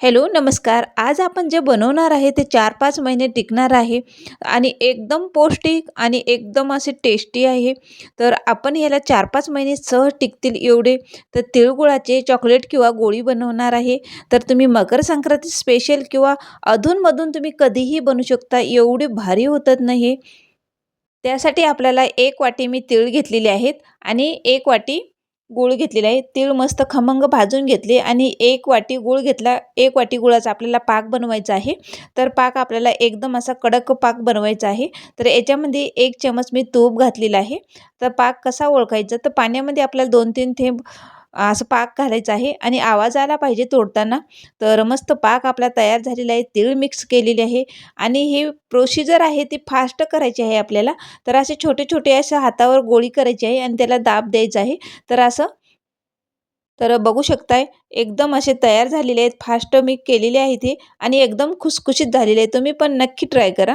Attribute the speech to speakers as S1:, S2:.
S1: Hello नमस्कार. आज आपण जे बनवणार आहे ते चार पाच महिने टिकणार आहे आणि एकदम पौष्टिक आणि एकदम असे टेस्टी आहे. तर आपण याला चार पाच महिने सहज टिकतील एवढे. तर तिळगुळाचे चॉकलेट किंवा गोळी बनवणार आहे. तर तुम्ही मकर संक्रांती स्पेशल किंवा अधूनमधून तुम्ही कधीही बनवू शकता. एवढे भारी होतात नाही त्यासाठी आपल्याला एक वाटी मी तिळ घेतलेले आहेत आणि एक वाटी गूळ घेतलेला आहे. तीळ मस्त खमंग भाजून घेतले आणि एक वाटी गूळ घेतला. एक वाटी गुळाचा आपल्याला पाक बनवायचा आहे. तर पाक आपल्याला एकदम असा कडक पाक बनवायचा आहे. तर याच्यामध्ये एक चमच मी तूप घातलेला आहे. तर पाक कसा ओळखायचा? तर पाण्यामध्ये आपल्याला दोन तीन थेंब असं पाक घालायचं आहे आणि आवाज आला पाहिजे तोडताना. तर मस्त पाक आपला तयार झालेला आहे तीळ मिक्स केलेली आहे आणि हे प्रोसिजर आहे ती फास्ट करायची आहे आपल्याला. तर असे छोटे छोटे असं हातावर गोळी करायची आहे आणि त्याला दाब द्यायचा आहे. तर असं तर बघू शकताय एकदम असे तयार झालेले आहेत फास्ट मी केलेले आहे ते आणि एकदम खुसखुशीत झालेले आहे. तुम्ही पण नक्की ट्राय करा.